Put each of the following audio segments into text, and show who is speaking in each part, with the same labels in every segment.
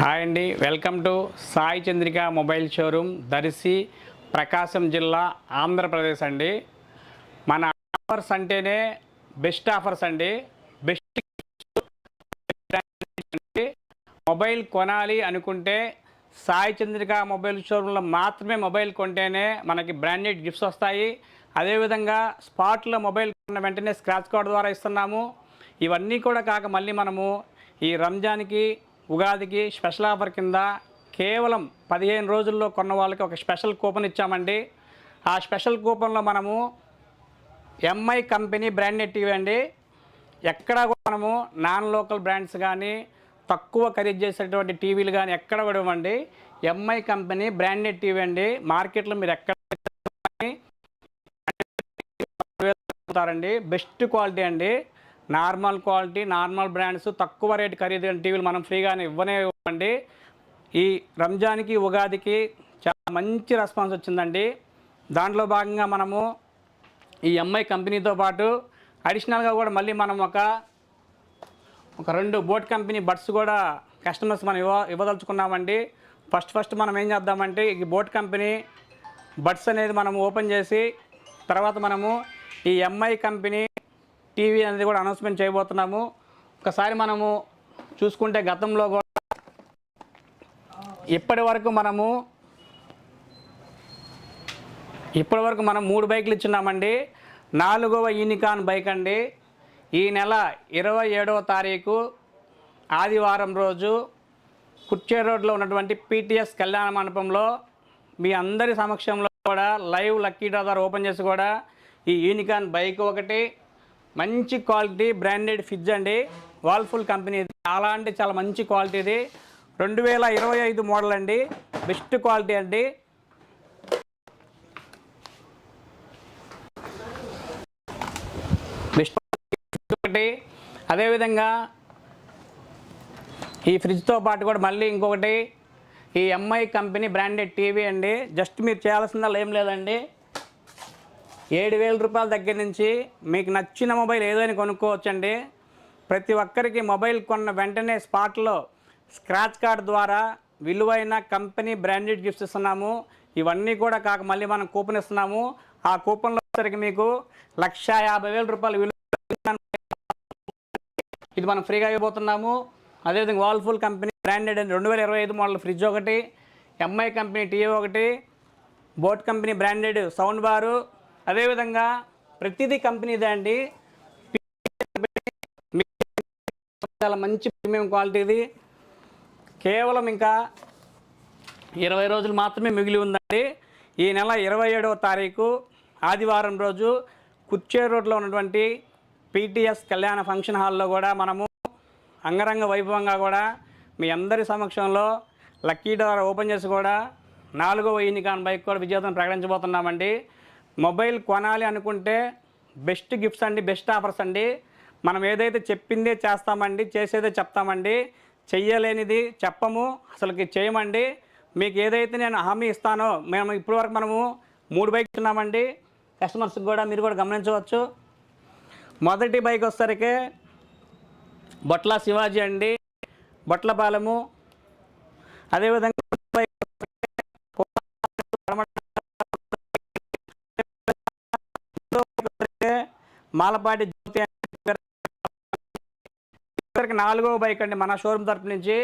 Speaker 1: Hi అండి. Welcome to Sai Chandrika mobile showroom Darsi Prakasam జిల్లా ఆంధ్రప్రదేశ్ అండి. మన ఆఫర్స్ అంటేనే బెస్ట్ ఆఫర్స్ అండి. బెస్ట్ మొబైల్ కొనాలి అనుకుంటే సాయి చంద్రిక మొబైల్ షోరూంలో మాత్రమే మొబైల్ కొంటేనే మనకి బ్రాండెడ్ గిఫ్ట్స్ వస్తాయి. అదేవిధంగా స్పాట్లో మొబైల్ కొన్న వెంటనే స్క్రాచ్ కార్డ్ ద్వారా ఇస్తున్నాము. ఇవన్నీ కూడా కాక మళ్ళీ మనము ఈ రంజాన్కి ఉగాదికి స్పెషల్ ఆఫర్ కింద కేవలం పదిహేను రోజుల్లో కొన్న వాళ్ళకి ఒక స్పెషల్ కూపన్ ఇచ్చామండి. ఆ స్పెషల్ కూపన్లో మనము ఎంఐ కంపెనీ బ్రాండెడ్ టీవీ అండి ఎక్కడా కూడా మనము నాన్ లోకల్ బ్రాండ్స్ కానీ తక్కువ ఖరీదు చేసేటువంటి టీవీలు కానీ ఎక్కడ కూడా ఇవ్వండి ఎంఐ కంపెనీ బ్రాండెడ్ టీవీ అండి మార్కెట్లో మీరు ఎక్కడ బెస్ట్ క్వాలిటీ అండి. నార్మల్ క్వాలిటీ నార్మల్ బ్రాండ్స్ తక్కువ రేటు ఖరీదు టీవీలు మనం ఫ్రీగానే ఇవ్వనే ఇవ్వండి. ఈ రంజాన్కి ఉగాదికి చాలా మంచి రెస్పాన్స్ వచ్చిందండి. దాంట్లో భాగంగా మనము ఈ ఎంఐ కంపెనీతో పాటు అడిషనల్గా కూడా మళ్ళీ మనం ఒక ఒక రెండు బోట్ కంపెనీ బడ్స్ కూడా కస్టమర్స్ మనం ఇవ్వ ఇవ్వదలుచుకున్నామండి. ఫస్ట్ ఫస్ట్ మనం ఏం చేద్దామంటే ఈ బోట్ కంపెనీ బడ్స్ అనేది మనం ఓపెన్ చేసి తర్వాత మనము ఈ ఎంఐ కంపెనీ టీవీ అనేది కూడా అనౌన్స్మెంట్ చేయబోతున్నాము. ఒకసారి మనము చూసుకుంటే గతంలో కూడా ఇప్పటి వరకు మనము ఇప్పటి వరకు మనం మూడు బైకులు ఇచ్చున్నామండి నాలుగవ యూనికాన్ బైక్ అండి. ఈ నెల ఇరవై ఏడవ తారీఖు ఆదివారం రోజు కుర్చే రోడ్లో ఉన్నటువంటి పీటీఎస్ కళ్యాణ మండపంలో మీ అందరి సమక్షంలో కూడా లైవ్ లక్కీ డ్రా ద్వారా ఓపెన్ చేసి కూడా ఈ యూనికాన్ బైక్ ఒకటి మంచి క్వాలిటీ బ్రాండెడ్ ఫ్రిడ్జ్ అండి. వాల్ఫుల్ కంపెనీ చాలా అంటే చాలా మంచి క్వాలిటీ ఇది. రెండు వేల ఇరవై ఐదు మోడల్ అండి. బెస్ట్ క్వాలిటీ అండి. బెస్ట్ ఒకటి. అదేవిధంగా ఈ ఫ్రిడ్జ్తో పాటు కూడా మళ్ళీ ఇంకొకటి. ఈ ఎంఐ కంపెనీ బ్రాండెడ్ టీవీ అండి. జస్ట్ మీరు చేయాల్సిందల్లా ఏం లేదండి. ఏడు వేల రూపాయల దగ్గర నుంచి మీకు నచ్చిన మొబైల్ ఏదైనా కొనుక్కోవచ్చండి. ప్రతి ఒక్కరికి మొబైల్ కొన్న వెంటనే స్పాట్లో స్క్రాచ్ కార్డ్ ద్వారా విలువైన కంపెనీ బ్రాండెడ్ గిఫ్ట్స్ ఇస్తున్నాము. ఇవన్నీ కూడా కాక మళ్ళీ మనం కూపన్ ఇస్తున్నాము. ఆ కూపన్లో వచ్చరికి మీకు లక్ష యాభై వేల రూపాయలు విలువ ఇది మనం ఫ్రీగా ఇవ్వబోతున్నాము. అదేవిధంగా వాల్ఫుల్ కంపెనీ బ్రాండెడ్ అని రెండు వేల ఇరవై ఐదు మోడల్ ఫ్రిడ్జ్ ఒకటి ఎంఐ కంపెనీ టీవీ ఒకటి Boat company branded sound bar అదేవిధంగా ప్రతిదీ కంపెనీదే అండి. చాలా మంచి ప్రీమియం క్వాలిటీది కేవలం ఇంకా ఇరవై రోజులు మాత్రమే మిగిలి ఉందండి. ఈ నెల ఇరవై ఏడవ తారీఖు ఆదివారం రోజు కుర్చేరు రోడ్లో ఉన్నటువంటి పీటీఎస్ కళ్యాణ ఫంక్షన్ హాల్లో కూడా మనము అంగరంగ వైభవంగా కూడా మీ అందరి సమక్షంలో లక్కీ డార్ ఓపెన్ చేసి కూడా నాలుగో యూనికాన్ బైక్ కూడా విజేతను ప్రకటించబోతున్నామండి. మొబైల్ కొనాలి అనుకుంటే బెస్ట్ గిఫ్ట్స్ అండి బెస్ట్ ఆఫర్స్ అండి. మనం ఏదైతే చెప్పిందే చేస్తామండి చేసేదే చెప్తామండి చెయ్యలేనిది చెప్పము అసలుకి చేయమండి. మీకు ఏదైతే నేను హామీ ఇస్తానో మేము ఇప్పటివరకు మనము మూడు బైక్స్ ఉన్నామండి కస్టమర్స్కి కూడా మీరు కూడా గమనించవచ్చు. మొదటి బైక్ వచ్చేసరికి బొట్ల శివాజీ అండి బొట్లపాలెము అదేవిధంగా బైక్ మాలపాటి జ్యోతి నాలుగవ బైక్ అండి మన షోరూమ్ తరపు నుంచి.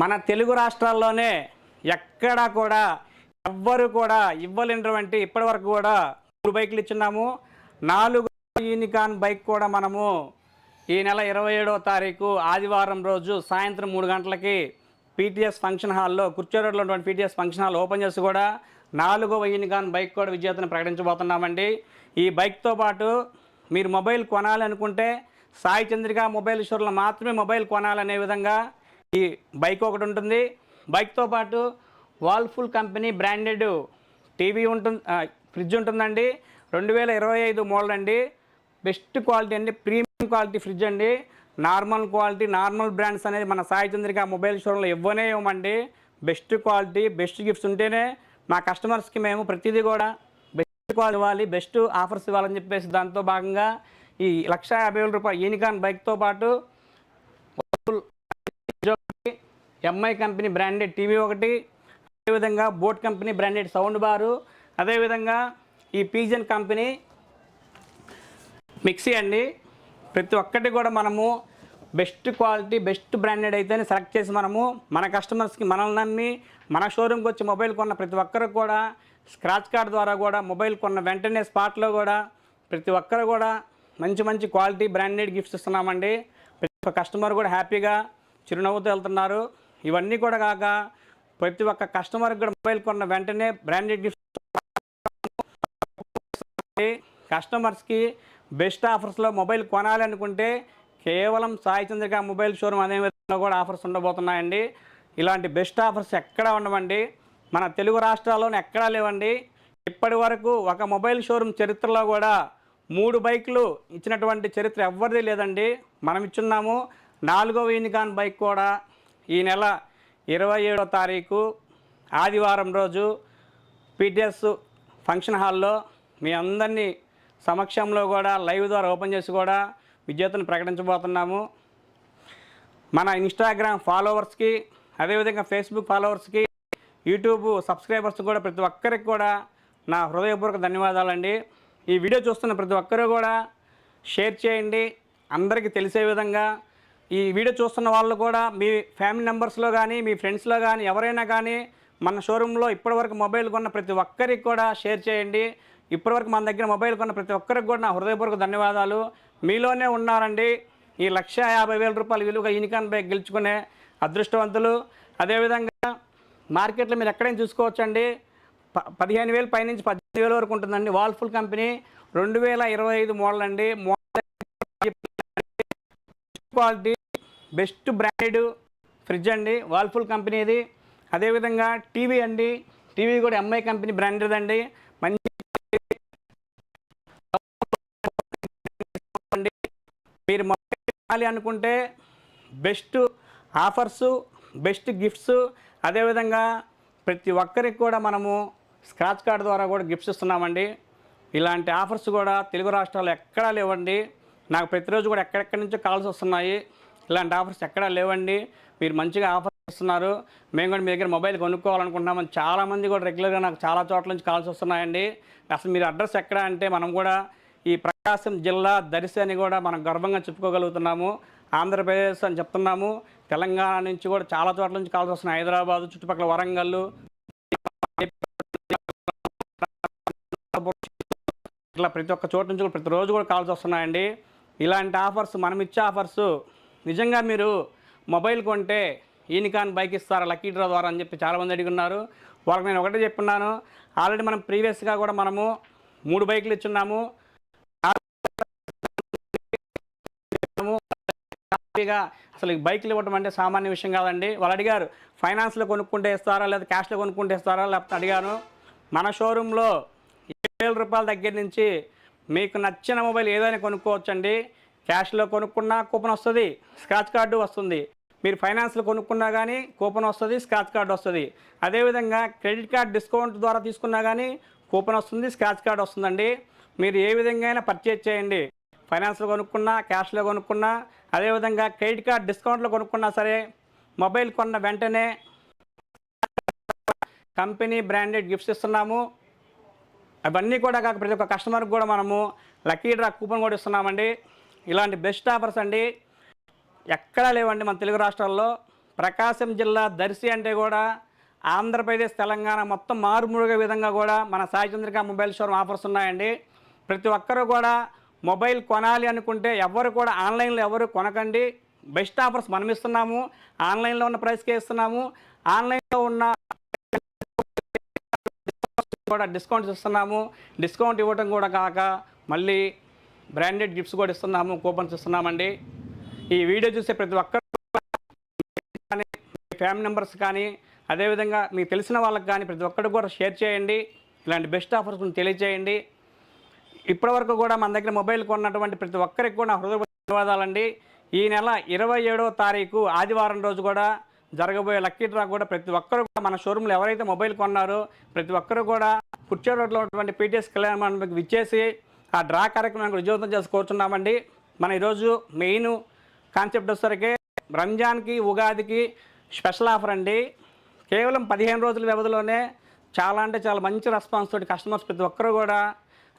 Speaker 1: మన తెలుగు రాష్ట్రాల్లోనే ఎక్కడా కూడా ఎవ్వరు కూడా ఇవ్వలేనటువంటి ఇప్పటి వరకు కూడా మూడు బైకులు ఇచ్చున్నాము. నాలుగు యూనికాన్ బైక్ కూడా మనము ఈ నెల ఇరవై ఏడవ తారీఖు ఆదివారం రోజు సాయంత్రం మూడు గంటలకి పీటీఎస్ ఫంక్షన్ హాల్లో కుర్చీ రోడ్లో ఉన్నటువంటి పీటీఎస్ ఫంక్షన్ హాల్ ఓపెన్ చేసి కూడా నాలుగవ యూనికాన్ బైక్ కూడా విజేతను ప్రకటించబోతున్నామండి. ఈ బైక్తో పాటు మీరు మొబైల్ కొనాలనుకుంటే సాయి చంద్రిక మొబైల్ షోర్లో మాత్రమే మొబైల్ కొనాలనే విధంగా ఈ బైక్ ఒకటి ఉంటుంది. బైక్తో పాటు వాల్ఫుల్ కంపెనీ బ్రాండెడ్ టీవీ ఉంటుంది ఫ్రిడ్జ్ ఉంటుందండి. రెండు వేల ఇరవై ఐదు మోడల్ అండి. బెస్ట్ క్వాలిటీ అండి ప్రీమియం క్వాలిటీ ఫ్రిడ్జ్ అండి. నార్మల్ క్వాలిటీ నార్మల్ బ్రాండ్స్ అనేది మన సాయి చంద్రిక మొబైల్ షోరూంలో ఇవ్వనే ఇవ్వమండి. బెస్ట్ క్వాలిటీ బెస్ట్ గిఫ్ట్స్ ఉంటేనే మా కస్టమర్స్కి మేము ప్రతిదీ కూడా బెస్ట్ క్వాలిటీ ఇవ్వాలి బెస్ట్ ఆఫర్స్ ఇవ్వాలని చెప్పేసి దాంతో భాగంగా ఈ లక్ష యాభై వేల రూపాయల యూనికాన్ బైక్తో పాటు ఎంఐ కంపెనీ బ్రాండెడ్ టీవీ ఒకటి అదేవిధంగా Boat company branded sound bar అదేవిధంగా ఈ పీజన్ కంపెనీ మిక్సీ అండి. ప్రతి ఒక్కటి కూడా మనము బెస్ట్ క్వాలిటీ బెస్ట్ బ్రాండెడ్ అయితేనే సెలెక్ట్ చేసి మనము మన కస్టమర్స్కి మనల్ని మన షోరూమ్కి వచ్చి మొబైల్ కొన్న ప్రతి ఒక్కరు కూడా స్క్రాచ్ కార్డ్ ద్వారా కూడా మొబైల్ కొన్న వెంటనే స్పాట్లో కూడా ప్రతి ఒక్కరు కూడా మంచి మంచి క్వాలిటీ బ్రాండెడ్ గిఫ్ట్స్ ఇస్తున్నామండి. ప్రతి ఒక్క కస్టమర్ కూడా హ్యాపీగా చిరునవ్వుతో వెళ్తున్నారు. ఇవన్నీ కూడా కాక ప్రతి ఒక్క కస్టమర్కి కూడా మొబైల్ కొన్న వెంటనే బ్రాండెడ్ గిఫ్ట్స్ కస్టమర్స్కి బెస్ట్ ఆఫర్స్లో మొబైల్ కొనాలి అనుకుంటే కేవలం సాయి చంద్రిక మొబైల్ షోరూమ్ అదే విధంగా కూడా ఆఫర్స్ ఉండబోతున్నాయండి. ఇలాంటి బెస్ట్ ఆఫర్స్ ఎక్కడా ఉండవండి. మన తెలుగు రాష్ట్రాల్లోనే ఎక్కడా లేవండి. ఇప్పటి వరకు ఒక మొబైల్ షోరూమ్ చరిత్రలో కూడా మూడు బైకులు ఇచ్చినటువంటి చరిత్ర ఎవ్వరిది లేదండి. మనం ఇచ్చున్నాము నాలుగవ యూనికాన్ బైక్ కూడా. ఈ నెల ఇరవై ఏడో తారీఖు ఆదివారం రోజు పిటిఎస్ ఫంక్షన్ హాల్లో మీ అందరినీ సమక్షంలో కూడా లైవ్ ద్వారా ఓపెన్ చేసి కూడా విజేతను ప్రకటించబోతున్నాము. మన ఇన్స్టాగ్రామ్ ఫాలోవర్స్కి అదేవిధంగా ఫేస్బుక్ ఫాలోవర్స్కి యూట్యూబ్ సబ్స్క్రైబర్స్ కూడా ప్రతి ఒక్కరికి కూడా నా హృదయపూర్వక ధన్యవాదాలండి. ఈ వీడియో చూస్తున్న ప్రతి ఒక్కరూ కూడా షేర్ చేయండి. అందరికీ తెలిసే విధంగా ఈ వీడియో చూస్తున్న వాళ్ళు కూడా మీ ఫ్యామిలీ మెంబర్స్లో కానీ మీ ఫ్రెండ్స్లో కానీ ఎవరైనా కానీ మన షోరూంలో ఇప్పటివరకు మొబైల్ కొన్న ప్రతి ఒక్కరికి కూడా షేర్ చేయండి. ఇప్పటివరకు మన దగ్గర మొబైల్ కొన్న ప్రతి ఒక్కరికి కూడా నా హృదయపూర్వక ధన్యవాదాలు. మీలోనే ఉన్నారండి. ఈ లక్ష యాభై వేల రూపాయల విలువగా యూనికాన్ బైక్ గెలుచుకునే అదృష్టవంతులు. అదేవిధంగా మార్కెట్లో మీరు ఎక్కడైనా చూసుకోవచ్చండి. ప పదిహేను వేలు పైనుంచి పద్దెనిమిది వేల వరకు ఉంటుందండి. వాల్ఫుల్ కంపెనీ రెండు వేల ఇరవై ఐదు మోడల్ అండి. Model quality best branded fridge అండి. వాల్ఫుల్ కంపెనీది అదేవిధంగా టీవీ అండి. టీవీ కూడా ఎంఐ కంపెనీ బ్రాండెడ్ అండి. మంచి మీరు మొబైల్ కొనాలి అనుకుంటే బెస్ట్ ఆఫర్స్ బెస్ట్ గిఫ్ట్స్ అదేవిధంగా ప్రతి ఒక్కరికి కూడా మనము స్క్రాచ్ కార్డ్ ద్వారా కూడా గిఫ్ట్స్ ఇస్తున్నామండి. ఇలాంటి ఆఫర్స్ కూడా తెలుగు రాష్ట్రాలు ఎక్కడా లేవండి. నాకు ప్రతిరోజు కూడా ఎక్కడెక్కడి నుంచో కాల్స్ వస్తున్నాయి. ఇలాంటి ఆఫర్స్ ఎక్కడా లేవండి. మీరు మంచిగా ఆఫర్స్ ఇస్తున్నారు. మేము కూడా మీ దగ్గర మొబైల్ కొనుక్కోవాలనుకుంటున్నామని చాలామంది కూడా రెగ్యులర్గా నాకు చాలా చోట్ల నుంచి కాల్స్ వస్తున్నాయండి. అసలు మీరు అడ్రస్ ఎక్కడ అంటే మనం కూడా ఈ ప్రకాశం జిల్లా దర్శి అని కూడా మనం గర్వంగా చెప్పుకోగలుగుతున్నాము. ఆంధ్రప్రదేశ్ అని చెప్తున్నాము. తెలంగాణ నుంచి కూడా చాలా చోట్ల నుంచి కాల్స్ వస్తున్నాయి. హైదరాబాద్ చుట్టుపక్కల వరంగల్ ఇట్లా ప్రతి ఒక్క చోటు నుంచి కూడా ప్రతిరోజు కూడా కాల్స్ వస్తున్నాయండి. ఇలాంటి ఆఫర్స్ మనం ఇచ్చే ఆఫర్స్ నిజంగా మీరు మొబైల్ కొంటే ఈనికాన్ బైక్ ఇస్తారా లక్కీ డ్రా ద్వారా అని చెప్పి చాలామంది అడిగి ఉన్నారు వాళ్ళకి నేను ఒకటే చెప్పున్నాను ఆల్రెడీ మనం ప్రీవియస్గా కూడా మనము మూడు బైకులు ఇచ్చున్నాము. హ్యాపీగా అసలు బైక్లు ఇవ్వడం అంటే సామాన్య విషయం కాదండి. వాళ్ళు అడిగారు ఫైనాన్స్లో కొనుక్కుంటే ఇస్తారా? లేదా క్యాష్లో కొనుక్కుంటే ఇస్తారా? లేకపోతే అడిగాను. మన షోరూంలో ఏడు వేల రూపాయల దగ్గర నుంచి మీకు నచ్చిన మొబైల్ ఏదైనా కొనుక్కోవచ్చండి. క్యాష్లో కొనుక్కున్నా కూపన్ వస్తుంది స్క్రాచ్ కార్డు వస్తుంది. మీరు ఫైనాన్స్లో కొనుక్కున్నా కానీ కూపన్ వస్తుంది స్క్రాచ్ కార్డు వస్తుంది. అదేవిధంగా క్రెడిట్ కార్డ్ డిస్కౌంట్ ద్వారా తీసుకున్నా కానీ కూపన్ వస్తుంది స్క్రాచ్ కార్డు వస్తుందండి. మీరు ఏ విధంగా అయినా పర్చేజ్ చేయండి. ఫైనాన్స్లో కొనుక్కున్నా క్యాష్లో కొనుక్కున్నా అదేవిధంగా క్రెడిట్ కార్డ్ డిస్కౌంట్లో కొనుక్కున్నా సరే మొబైల్ కొన్న వెంటనే కంపెనీ బ్రాండెడ్ గిఫ్ట్స్ ఇస్తున్నాము. అవన్నీ కూడా కాక ప్రతి ఒక్క కస్టమర్కి కూడా మనము లక్కీ డ్రా కూపన్ కూడా ఇస్తున్నామండి. ఇలాంటి బెస్ట్ ఆఫర్స్ అండి. ఎక్కడా లేవండి మన తెలుగు రాష్ట్రాల్లో. ప్రకాశం జిల్లా దర్శి అంటే కూడా ఆంధ్రప్రదేశ్ తెలంగాణ మొత్తం మారుమూరుగే విధంగా కూడా మన Sai Chandrika mobile showroom offers ఉన్నాయండి. ప్రతి ఒక్కరూ కూడా మొబైల్ కొనాలి అనుకుంటే ఎవరు కూడా ఆన్లైన్లో ఎవరు కొనకండి. బెస్ట్ ఆఫర్స్ మనం ఇస్తున్నాము ఆన్లైన్లో ఉన్న ప్రైస్కే ఇస్తున్నాము. ఆన్లైన్లో ఉన్న కూడా డిస్కౌంట్స్ ఇస్తున్నాము. డిస్కౌంట్ ఇవ్వటం కూడా కాక మళ్ళీ బ్రాండెడ్ గిఫ్ట్స్ కూడా ఇస్తున్నాము. కూపన్స్ ఇస్తున్నామండి. ఈ వీడియో చూసే ప్రతి ఒక్కరు కానీ మీ ఫ్యామిలీ మెంబర్స్ కానీ అదేవిధంగా మీకు తెలిసిన వాళ్ళకి కానీ ప్రతి ఒక్కరికి కూడా షేర్ చేయండి. ఇలాంటి బెస్ట్ ఆఫర్స్ తెలియజేయండి ఇప్పటివరకు కూడా మన దగ్గర మొబైల్ కొన్నటువంటి ప్రతి ఒక్కరికి కూడా హృదయ ధన్యవాదాలండి. ఈ నెల ఇరవై ఏడవ తారీఖు ఆదివారం రోజు కూడా జరగబోయే లక్కీ డ్రా కూడా ప్రతి ఒక్కరు కూడా మన షోరూంలో ఎవరైతే మొబైల్ కొన్నారో ప్రతి ఒక్కరు కూడా కుర్చే రోడ్లో ఉన్నటువంటి పీటీఎస్ కళ్యాణ మండపంకి విచ్చేసి ఆ డ్రా కార్యక్రమానికి విజయవంతం చేసి మన ఈరోజు మెయిన్ కాన్సెప్ట్ వచ్చేసరికి రంజాన్కి ఉగాదికి స్పెషల్ ఆఫర్ అండి. కేవలం పదిహేను రోజుల వ్యవధిలోనే చాలా అంటే చాలా మంచి రెస్పాన్స్ తోటి కస్టమర్స్ ప్రతి ఒక్కరు కూడా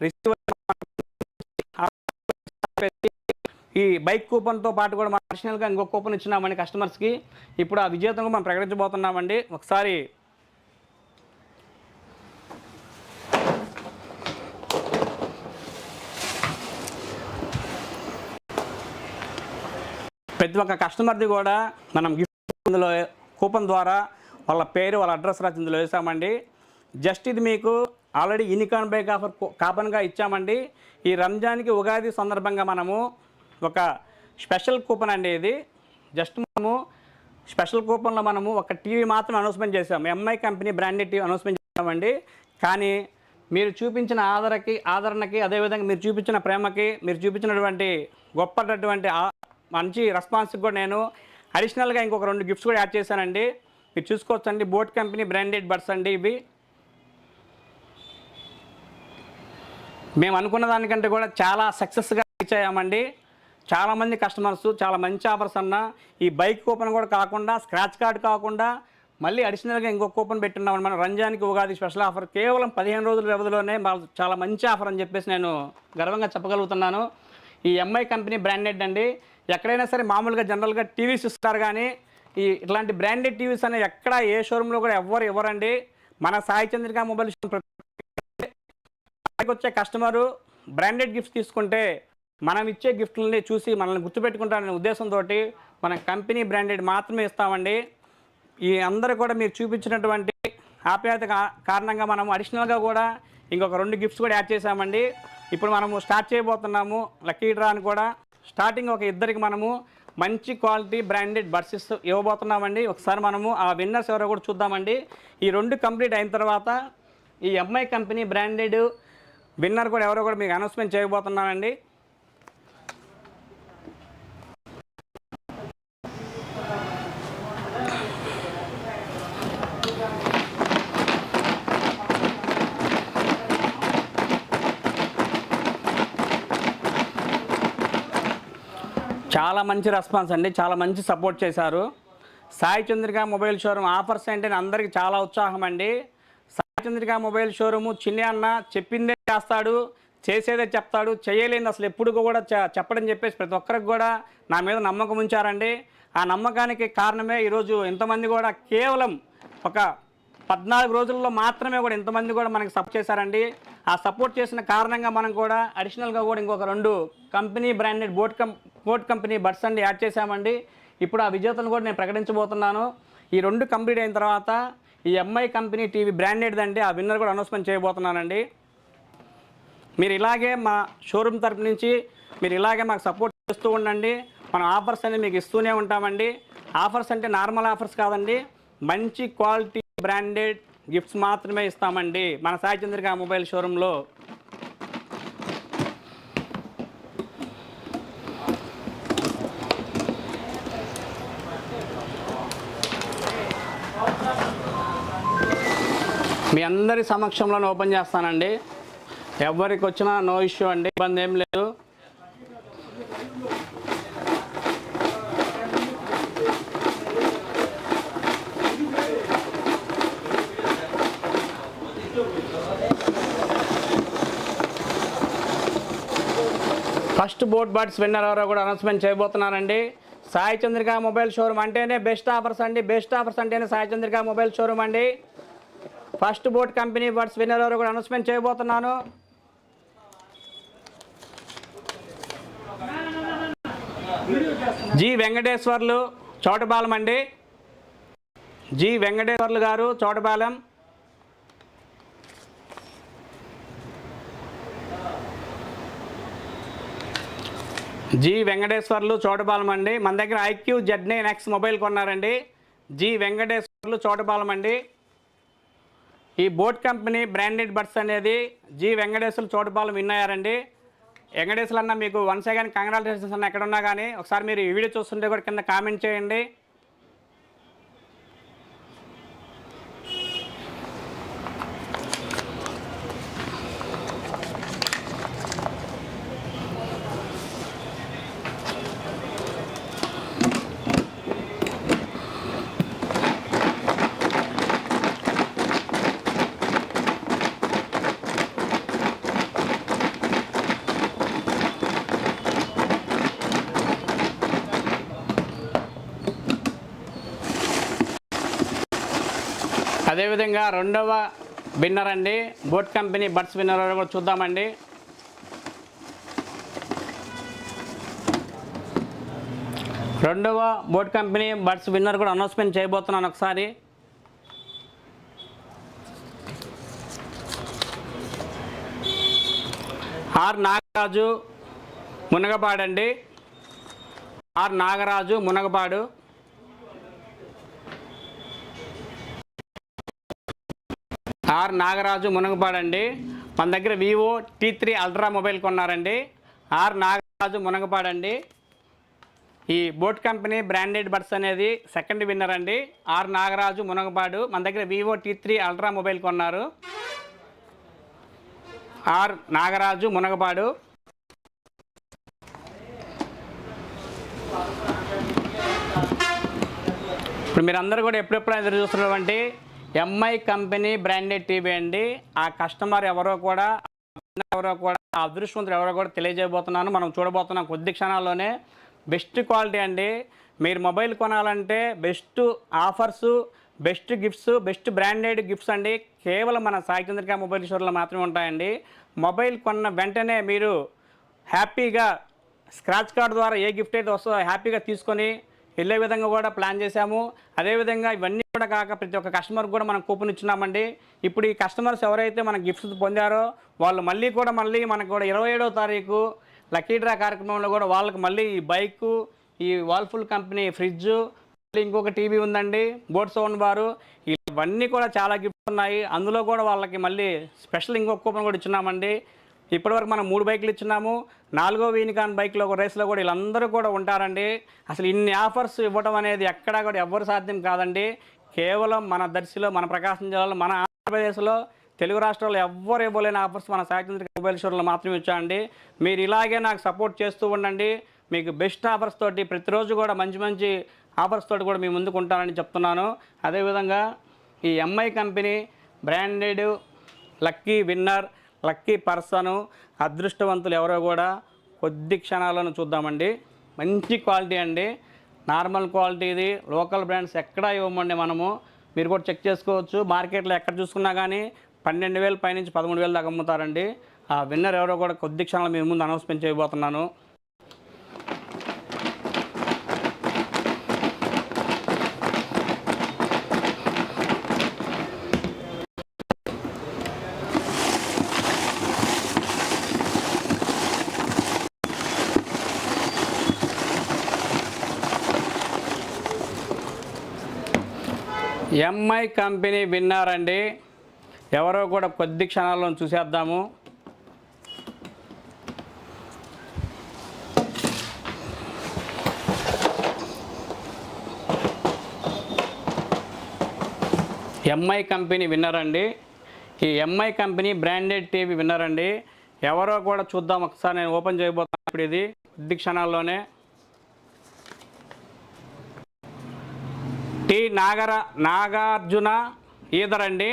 Speaker 1: రిసీవ్ ఈ బైక్ కూపన్తో పాటు కూడా మనం అడిషనల్గా ఇంకో కూపన్ ఇచ్చినామండి కస్టమర్స్కి. ఇప్పుడు ఆ విజేతను మనం ప్రకటించబోతున్నామండి. ఒకసారి ప్రతి ఒక్క కస్టమర్ది కూడా మనం గిఫ్ట్ ఇందులో కూపన్ ద్వారా వాళ్ళ పేరు వాళ్ళ అడ్రస్ రాసి ఇందులో వేసామండి. జస్ట్ ఇది మీకు ఆల్రెడీ యూనికాన్ బైక్ ఆఫర్ కాపన్గా ఇచ్చామండి. ఈ రంజాన్కి ఉగాది సందర్భంగా మనము ఒక స్పెషల్ కూపన్ అండి ఇది. జస్ట్ మనము స్పెషల్ కూపన్లో మనము ఒక టీవీ మాత్రం అనౌన్స్మెంట్ చేసాము MI company branded TV announcement చేసామండి కానీ మీరు చూపించిన ఆదరకి ఆదరణకి అదేవిధంగా మీరు చూపించిన ప్రేమకి మీరు చూపించినటువంటి గొప్పటటువంటి మంచి రెస్పాన్స్కి కూడా నేను అడిషనల్గా ఇంకొక రెండు గిఫ్ట్స్ కూడా యాడ్ చేశానండి. మీరు చూసుకోవచ్చండి. బోట్ కంపెనీ బ్రాండెడ్ బడ్స్ అండి ఇవి. మేము అనుకున్న దానికంటే కూడా చాలా సక్సెస్గా రీచ్ అయ్యామండి. చాలామంది కస్టమర్స్ చాలా మంచి ఆఫర్స్ అన్న ఈ బైక్ కూపన్ కూడా కాకుండా స్క్రాచ్ కార్డ్ కాకుండా మళ్ళీ అడిషనల్గా ఇంకో కూపన్ పెట్టున్నాం మనం రంజాన్కి ఉగాది స్పెషల్ ఆఫర్ కేవలం పదిహేను రోజుల వ్యవధిలోనే చాలా మంచి ఆఫర్ అని చెప్పేసి నేను గర్వంగా చెప్పగలుగుతున్నాను. ఈ ఎంఐ కంపెనీ బ్రాండెడ్ అండి. ఎక్కడైనా సరే మామూలుగా జనరల్గా టీవీస్ ఇస్తారు కానీ ఈ ఇట్లాంటి బ్రాండెడ్ టీవీస్ అనేవి ఎక్కడ ఏ షోరూంలో కూడా ఎవ్వరు ఇవ్వరండి. మన సాయి చంద్రిక మొబైల్ మనకి వచ్చే కస్టమరు బ్రాండెడ్ గిఫ్ట్స్ తీసుకుంటే మనం ఇచ్చే గిఫ్ట్లని చూసి మనల్ని గుర్తుపెట్టుకుంటారనే ఉద్దేశంతో మన కంపెనీ బ్రాండెడ్ మాత్రమే ఇస్తామండి. ఈ అందరూ కూడా మీరు చూపించినటువంటి ఆప్యాయత కారణంగా మనం అడిషనల్గా కూడా ఇంకొక రెండు గిఫ్ట్స్ కూడా యాడ్ చేసామండి ఇప్పుడు మనము స్టార్ట్ చేయబోతున్నాము లక్కీ డ్రా అని కూడా. స్టార్టింగ్ ఒక ఇద్దరికి మనము మంచి క్వాలిటీ బ్రాండెడ్ బర్సెస్ ఇవ్వబోతున్నామండి. ఒకసారి మనము ఆ విన్నర్స్ ఎవరో కూడా చూద్దామండి. ఈ రెండు కంప్లీట్ అయిన తర్వాత ఈ ఎంఐ కంపెనీ బ్రాండెడ్ విన్నర్ కూడా ఎవరో కూడా మీకు అనౌన్స్మెంట్ చేయబోతున్నానండి చాలా మంచి రెస్పాన్స్ అండి. చాలా మంచి సపోర్ట్ చేశారు. Sai Chandrika mobile showroom offers అంటే అందరికీ చాలా ఉత్సాహం అండి. సాయి చంద్రిక మొబైల్ షోరూము చిన్ని అన్న చెప్పిందే చేస్తాడు చేసేదే చెప్తాడు చేయలేని అసలు ఎప్పుడు కూడా చె- చెప్పడం చెప్పేసి ప్రతి ఒక్కరికి కూడా నా మీద నమ్మకం ఉంచారండి. ఆ నమ్మకానికి కారణమే ఈరోజు ఇంతమంది కూడా కేవలం ఒక పద్నాలుగు రోజుల్లో మాత్రమే కూడా ఇంతమంది కూడా మనకి సపోర్ట్ చేశారండి. ఆ సపోర్ట్ చేసిన కారణంగా మనం కూడా అడిషనల్గా కూడా ఇంకొక రెండు కంపెనీ బ్రాండెడ్ బోట్ కం బోట్ కంపెనీ బడ్స్ అండి యాడ్ చేశామండి. ఇప్పుడు ఆ విజేతను కూడా నేను ప్రకటించబోతున్నాను. ఈ రెండు కంప్లీట్ అయిన తర్వాత ఈ ఎంఐ కంపెనీ టీవీ బ్రాండెడ్ అండి ఆ విన్నర్ కూడా అనౌన్స్మెంట్ చేయబోతున్నానండి. మీరు ఇలాగే మా షోరూమ్ తరపు నుంచి మీరు ఇలాగే మాకు సపోర్ట్ చేస్తూ ఉండండి. మనం ఆఫర్స్ అనేది మీకు ఇస్తూనే ఉంటామండి. ఆఫర్స్ అంటే నార్మల్ ఆఫర్స్ కాదండి. మంచి క్వాలిటీ బ్రాండెడ్ గిఫ్ట్స్ మాత్రమే ఇస్తామండి. మన సాయి చంద్రిక మొబైల్ షోరూంలో మీ అందరి సమక్షంలోనే ఓపెన్ చేస్తానండి. ఎవరికి వచ్చినా నో ఇష్యూ అండి ఇబ్బంది ఏం లేదు. ఫస్ట్ బోట్ బర్డ్స్ విన్నర్ ఎవరో కూడా అనౌన్స్మెంట్ చేయబోతున్నానండి సాయి చంద్రిక మొబైల్ షోరూమ్ అంటేనే బెస్ట్ ఆఫర్స్ అండి బెస్ట్ ఆఫర్స్ అంటేనే సాయి చంద్రిక మొబైల్ షోరూమ్ అండి. First Boat company buds winner ఎవరో కూడా అనౌన్స్మెంట్ చేయబోతున్నాను. జి వెంకటేశ్వర్లు చోటపాలెం అండి. జి వెంకటేశ్వర్లు గారు చోటపాలెం. జి వెంకటేశ్వర్లు చోటపాలెం అండి. మన దగ్గర iQOO Z nine X mobile కొన్నారండి. G Venkateswarlu Chotapalem అండి. ఈ బోట్ కంపెనీ బ్రాండెడ్ బడ్స్ అనేది జి వెంకటేశ్వర్లు చోటపాలెం విన్ అయ్యారండి. వెంకటేశ్వర్లు అన్న మీకు వన్ సెకండ్ కంగ్రాచులేషన్స్ అన్న ఎక్కడ ఉన్నా కానీ ఒకసారి మీరు ఈ వీడియో చూస్తుంటే కూడా కింద కామెంట్ చేయండి. అదేవిధంగా రెండవ విన్నర్ అండి. బోట్ కంపెనీ బడ్స్ విన్నర్ కూడా చూద్దామండి. రెండవ బోట్ కంపెనీ బడ్స్ విన్నర్ కూడా అనౌన్స్మెంట్ చేయబోతున్నాను ఒకసారి. ఆర్ నాగరాజు మునగపాడండి ఆర్ నాగరాజు మునగపాడు ఆర్ నాగరాజు మునగపాడండి. మన దగ్గర Vivo T three ultra mobile కొన్నారండి. R Nagaraju మునగపాడండి. ఈ బోట్ కంపెనీ బ్రాండెడ్ బడ్స్ అనేది సెకండ్ విన్నర్ అండి. ఆర్ నాగరాజు మునగపాడు మన దగ్గర Vivo T three ultra mobile కొన్నారు. ఆర్ నాగరాజు మునగపాడు. ఇప్పుడు మీరందరూ కూడా ఎప్పుడెప్పుడు ఎదురు చూస్తున్నటువంటి ఎంఐ కంపెనీ బ్రాండెడ్ టీవీ అండి. ఆ కస్టమర్ ఎవరో కూడా ఎవరో కూడా ఆ అదృష్టవంతులు ఎవరో కూడా తెలియజేయబోతున్నాను. మనం చూడబోతున్నాం కొద్ది క్షణాల్లోనే. బెస్ట్ క్వాలిటీ అండి. మీరు మొబైల్ కొనాలంటే best offers best gifts best branded gifts అండి. కేవలం మన సాయి చంద్రిక మొబైల్ షోర్లో మాత్రమే ఉంటాయండి. మొబైల్ కొన్న వెంటనే మీరు హ్యాపీగా స్క్రాచ్ కార్డ్ ద్వారా ఏ గిఫ్ట్ అయితే వస్తుందో హ్యాపీగా తీసుకొని వెళ్ళే విధంగా కూడా ప్లాన్ చేశాము. అదేవిధంగా ఇవన్నీ కూడా కాక ప్రతి ఒక్క కస్టమర్కి కూడా మనం కూపన్ ఇచ్చినామండి ఇప్పుడు ఈ కస్టమర్స్ ఎవరైతే మన గిఫ్ట్స్ పొందారో వాళ్ళు మళ్ళీ కూడా మళ్ళీ మనకు కూడా ఇరవై ఏడో తారీఖు లక్కీ డ్రా కార్యక్రమంలో కూడా వాళ్ళకి మళ్ళీ ఈ బైకు ఈ వాల్ఫుల్ కంపెనీ ఫ్రిడ్జ్ మళ్ళీ ఇంకొక టీవీ ఉందండి బోట్ సౌండ్ బారు ఇవన్నీ కూడా చాలా గిఫ్ట్స్ ఉన్నాయి. అందులో కూడా వాళ్ళకి మళ్ళీ స్పెషల్ ఇంకొక కూపన్ కూడా ఇచ్చున్నామండి. ఇప్పటివరకు మనం మూడు బైకులు ఇచ్చున్నాము నాలుగో వీనికాన్ బైక్లో ఒక రేస్లో కూడా వీళ్ళందరూ కూడా ఉంటారండి. అసలు ఇన్ని ఆఫర్స్ ఇవ్వడం అనేది ఎక్కడా కూడా ఎవ్వరు సాధ్యం కాదండి. కేవలం మన దర్శిలో మన ప్రకాశం జిల్లాలో మన ఆంధ్రప్రదేశ్లో తెలుగు రాష్ట్రాల్లో ఎవ్వరు ఇవ్వలేని ఆఫర్స్ మన సాయచంద్రిక మొబైల్ షోర్లో మాత్రమే ఇచ్చామండి. మీరు ఇలాగే నాకు సపోర్ట్ చేస్తూ ఉండండి. మీకు బెస్ట్ ఆఫర్స్ తోటి ప్రతిరోజు కూడా మంచి మంచి ఆఫర్స్ తోటి కూడా మీ ముందుకు ఉంటానని చెప్తున్నాను. అదేవిధంగా ఈ MI company branded lucky winner lucky person అదృష్టవంతులు ఎవరో కూడా కొద్ది క్షణాలను చూద్దామండి. మంచి క్వాలిటీ అండి. నార్మల్ క్వాలిటీ ఇది. లోకల్ బ్రాండ్స్ ఎక్కడా ఇవ్వమండి మనము. మీరు కూడా చెక్ చేసుకోవచ్చు. మార్కెట్లో ఎక్కడ చూసుకున్నా కానీ పన్నెండు వేలు పైనుంచి పదమూడు వేలు దాకా అమ్ముతారండి. ఆ విన్నర్ ఎవరో కూడా కొద్ది క్షణాలు మీ ముందు అనౌన్స్మెంట్ చేయబోతున్నాను. ఎంఐ కంపెనీ విన్నారండి. ఎవరో కూడా కొద్ది క్షణాల్లో చూసేద్దాము. ఎంఐ కంపెనీ విన్నారండి. ఈ ఎంఐ కంపెనీ బ్రాండెడ్ టీవీ విన్నారండి. ఎవరో కూడా చూద్దాం. ఒకసారి నేను ఓపెన్ చేయబోతున్నాను ఇప్పుడు ఇది. కొద్ది క్షణాల్లోనే. టి నాగర నాగార్జున ఈధర అండి.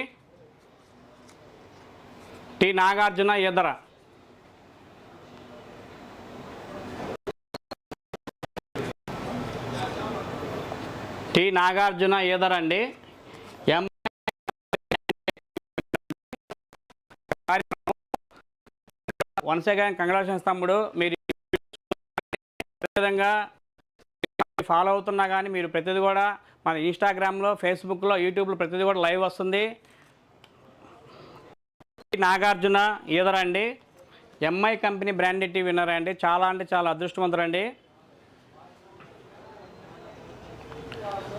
Speaker 1: టి నాగార్జున ఈదర. టి నాగార్జున ఈధర అండి. ఎం. వన్స్ అగైన్ కంగ్రాచులేషన్స్ తమ్ముడు. మీరు విధంగా ఫాలో అవుతున్నా కానీ మీరు ప్రతిదీ కూడా మన ఇన్స్టాగ్రామ్లో ఫేస్బుక్లో యూట్యూబ్లో ప్రతిదీ కూడా లైవ్ వస్తుంది. నాగార్జున ఈదర్ అండి. MI company branded TV winner అండి? చాలా అంటే చాలా అదృష్టవంతురండి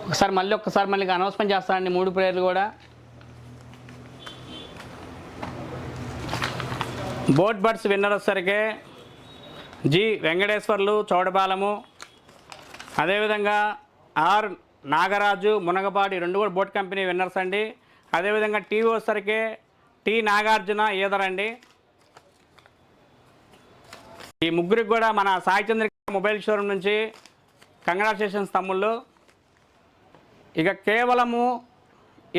Speaker 1: ఒకసారి మళ్ళీ ఒక్కసారి మళ్ళీ అనౌన్స్మెంట్ చేస్తానండి మూడు ప్లేయర్లు కూడా. బోట్ బర్డ్స్ విన్నర్ వచ్చేసరికి జి వెంకటేశ్వర్లు చౌడబాలము అదేవిధంగా ఆర్ నాగరాజు మునగపాటి రెండు కూడా బోట్ కంపెనీ విన్నర్స్ అండి. అదేవిధంగా టీవీ వచ్చేసరికి టి నాగార్జున ఈదర్ అండి. ఈ ముగ్గురికి కూడా మన సాయిచంద్ర మొబైల్ షోరూమ్ నుంచి కంగ్రాచులేషన్స్ తమ్ముళ్ళు. ఇక కేవలము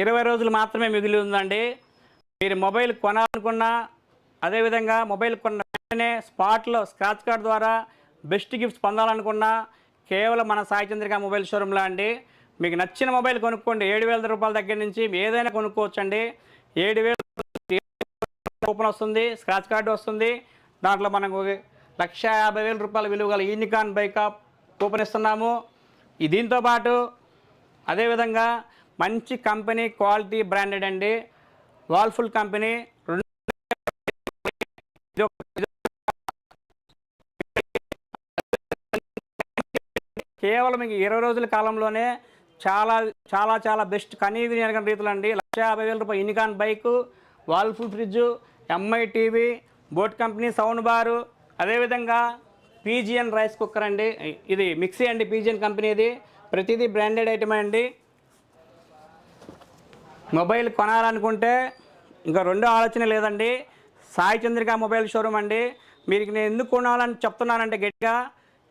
Speaker 1: ఇరవై రోజులు మాత్రమే మిగిలి ఉందండి. మీరు మొబైల్ కొనాలనుకున్నా అదేవిధంగా మొబైల్ కొన్న వెంటనే స్పాట్లో స్క్రాచ్ కార్డ్ ద్వారా బెస్ట్ గిఫ్ట్స్ పొందాలనుకున్నా కేవలం మన సాయి చంద్రిక మొబైల్ షోరూంలో అండి. మీకు నచ్చిన మొబైల్ కొనుక్కోండి. ఏడు వేల రూపాయల దగ్గర నుంచి ఏదైనా కొనుక్కోవచ్చండి. ఏడు వేల కూపన్ వస్తుంది స్క్రాచ్ కార్డు వస్తుంది. దాంట్లో మనకు లక్ష యాభై వేల రూపాయల విలువ గల యూనికాన్ బైక్ కూపన్ ఇస్తున్నాము దీంతో పాటు అదేవిధంగా మంచి కంపెనీ క్వాలిటీ బ్రాండెడ్ అండి. వాల్ఫుల్ కంపెనీ కేవలం ఇంక ఇరవై రోజుల కాలంలోనే చాలా చాలా చాలా బెస్ట్ కనీవి ఎనగని రీతిలో అండి లక్ష యాభై వేల రూపాయలు Unicorn bike Whirlpool fridge MI TV boAt company sound bar అదేవిధంగా పీజిఎన్ రైస్ కుక్కర్ అండి. ఇది మిక్సీ అండి పీజిఎన్ కంపెనీది ప్రతిదీ బ్రాండెడ్ ఐటమే అండి. మొబైల్ కొనాలనుకుంటే ఇంకా రెండో ఆలోచన లేదండి. సాయి చంద్రిక మొబైల్ షోరూమ్ అండి. మీరు నేను ఎందుకు కొనాలని చెప్తున్నానంటే గట్టిగా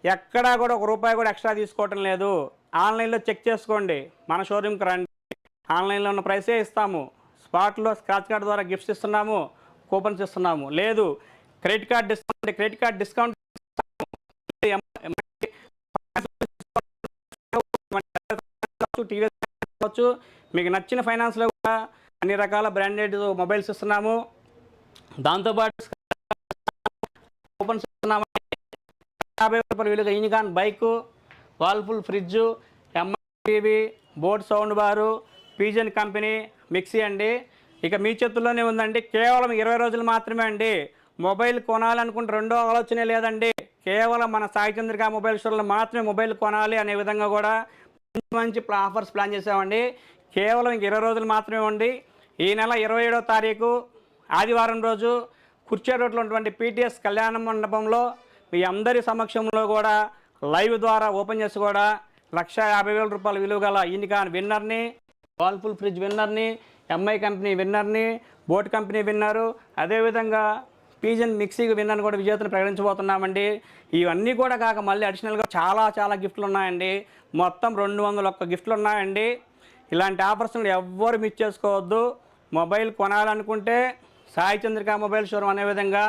Speaker 1: ఎక్కడా కూడా ఒక రూపాయి కూడా ఎక్స్ట్రా తీసుకోవటం లేదు. ఆన్లైన్లో చెక్ చేసుకోండి. మన షోరూమ్కి రండి. ఆన్లైన్లో ఉన్న ప్రైసే ఇస్తాము. స్పాట్లో స్క్రాచ్ కార్డ్ ద్వారా గిఫ్ట్స్ ఇస్తున్నాము. కూపన్స్ ఇస్తున్నాము. లేదు credit card discount credit card discount TV కావచ్చు మీకు నచ్చిన ఫైనాన్స్లో కూడా అన్ని రకాల బ్రాండెడ్ మొబైల్స్ ఇస్తున్నాము. దాంతోపాటు ఓపెన్స్ ఇస్తున్నాము. యాభై రూపాయల విలువ Unicorn bike Whirlpool fridge MI TV boAt sound bar Pigeon company mixie అండి. ఇక మీ చేతుల్లోనే ఉందండి. కేవలం ఇరవై రోజులు మాత్రమే అండి. మొబైల్ కొనాలనుకుంటే రెండో ఆలోచనే లేదండి. కేవలం మన సాయి చంద్రిక మొబైల్ స్టోర్లో మాత్రమే మొబైల్ కొనాలి అనే విధంగా కూడా మంచి మంచి ఆఫర్స్ ప్లాన్ చేసామండి కేవలం ఇంక ఇరవై రోజులు మాత్రమే ఉండి ఈ నెల ఇరవై ఏడో తారీఖు ఆదివారం రోజు కుర్చే రోడ్లో ఉన్నటువంటి పీటీఎస్ కళ్యాణ మండపంలో మీ అందరి సమక్షంలో కూడా లైవ్ ద్వారా ఓపెన్ చేసి కూడా లక్ష యాభై వేల రూపాయల విలువ గల యూనికాన్ విన్నర్ని వాల్ఫుల్ ఫ్రిడ్జ్ విన్నర్ని ఎంఐ కంపెనీ విన్నర్ని బోట్ కంపెనీ విన్నరు అదేవిధంగా పీజన్ మిక్సీకి విన్నర్ని కూడా విజేతను ప్రకటించబోతున్నామండి. ఇవన్నీ కూడా కాక మళ్ళీ అడిషనల్గా చాలా చాలా గిఫ్ట్లు ఉన్నాయండి. మొత్తం రెండు వందల ఒక్క గిఫ్ట్లు ఉన్నాయండి. ఇలాంటి ఆఫర్స్ ఎవ్వరు మిస్ చేసుకోవద్దు. మొబైల్ కొనాలనుకుంటే సాయి చంద్రిక మొబైల్ షోరూమ్ అనే విధంగా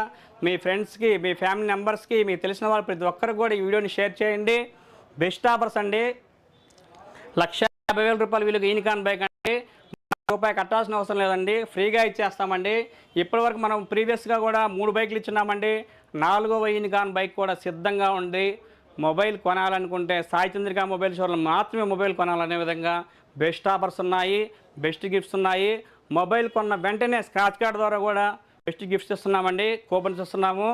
Speaker 1: మీ ఫ్రెండ్స్కి మీ ఫ్యామిలీ మెంబర్స్కి మీకు తెలిసిన వాళ్ళు ప్రతి ఒక్కరికి కూడా ఈ వీడియోని షేర్ చేయండి. బెస్ట్ ఆఫర్స్ అండి. లక్ష యాభై వేల రూపాయలు విలువ యూనికాన్ బైక్ అండి. రూపాయి కట్టాల్సిన అవసరం లేదండి. ఫ్రీగా ఇచ్చేస్తామండి. ఇప్పటివరకు మనం ప్రీవియస్గా కూడా మూడు బైకులు ఇచ్చున్నామండి. నాలుగవ ఈనికాన్ బైక్ కూడా సిద్ధంగా ఉంది. మొబైల్ కొనాలనుకుంటే సాయి చంద్రిక మొబైల్ షోరూమ్ మాత్రమే మొబైల్ కొనాలనే విధంగా బెస్ట్ ఆఫర్స్ ఉన్నాయి. బెస్ట్ గిఫ్ట్స్ ఉన్నాయి. మొబైల్ కొన్న వెంటనే స్క్రాచ్ కార్డ్ ద్వారా కూడా బెస్ట్ గిఫ్ట్స్ ఇస్తున్నామండి కూపన్స్ ఇస్తున్నాము.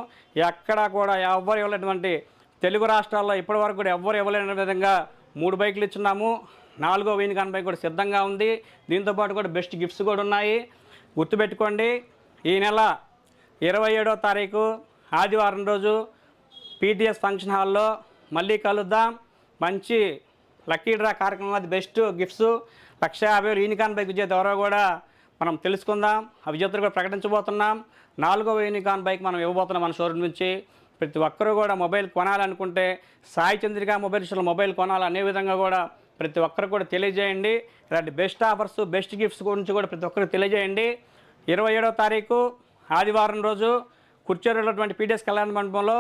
Speaker 1: ఎక్కడా కూడా ఎవ్వరు ఇవ్వలేటువంటి తెలుగు రాష్ట్రాల్లో ఇప్పటివరకు కూడా ఎవ్వరు ఇవ్వలేని విధంగా మూడు బైకులు ఇచ్చున్నాము. నాలుగో వీనికాన్ బైక్ కూడా సిద్ధంగా ఉంది. దీంతోపాటు కూడా బెస్ట్ గిఫ్ట్స్ కూడా ఉన్నాయి. గుర్తుపెట్టుకోండి ఈ నెల ఇరవై ఏడో తారీఖు ఆదివారం రోజు పీటీఎస్ ఫంక్షన్ హాల్లో మళ్ళీ కలుద్దాం. మంచి లక్కీ డ్రా కార్యక్రమం అది బెస్ట్ గిఫ్ట్స్. లక్ష యాభై వేలు యూనికాన్ బైక్ విజేత ఎవరో కూడా మనం తెలుసుకుందాం. ఆ విజేతలు కూడా ప్రకటించబోతున్నాం. నాలుగవ యూనికాన్ బైక్ మనం ఇవ్వబోతున్నాం మన షోరూమ్ నుంచి. ప్రతి ఒక్కరూ కూడా మొబైల్ కొనాలనుకుంటే సాయి చంద్రిక మొబైల్ షోలో మొబైల్ కొనాలి అనే విధంగా కూడా ప్రతి ఒక్కరు కూడా తెలియజేయండి. ఇలాంటి బెస్ట్ ఆఫర్స్ బెస్ట్ గిఫ్ట్స్ గురించి కూడా ప్రతి ఒక్కరికి తెలియజేయండి. ఇరవై ఏడవ తారీఖు ఆదివారం రోజు కుర్చేరులో పీడిఎస్ కళ్యాణ మండపంలో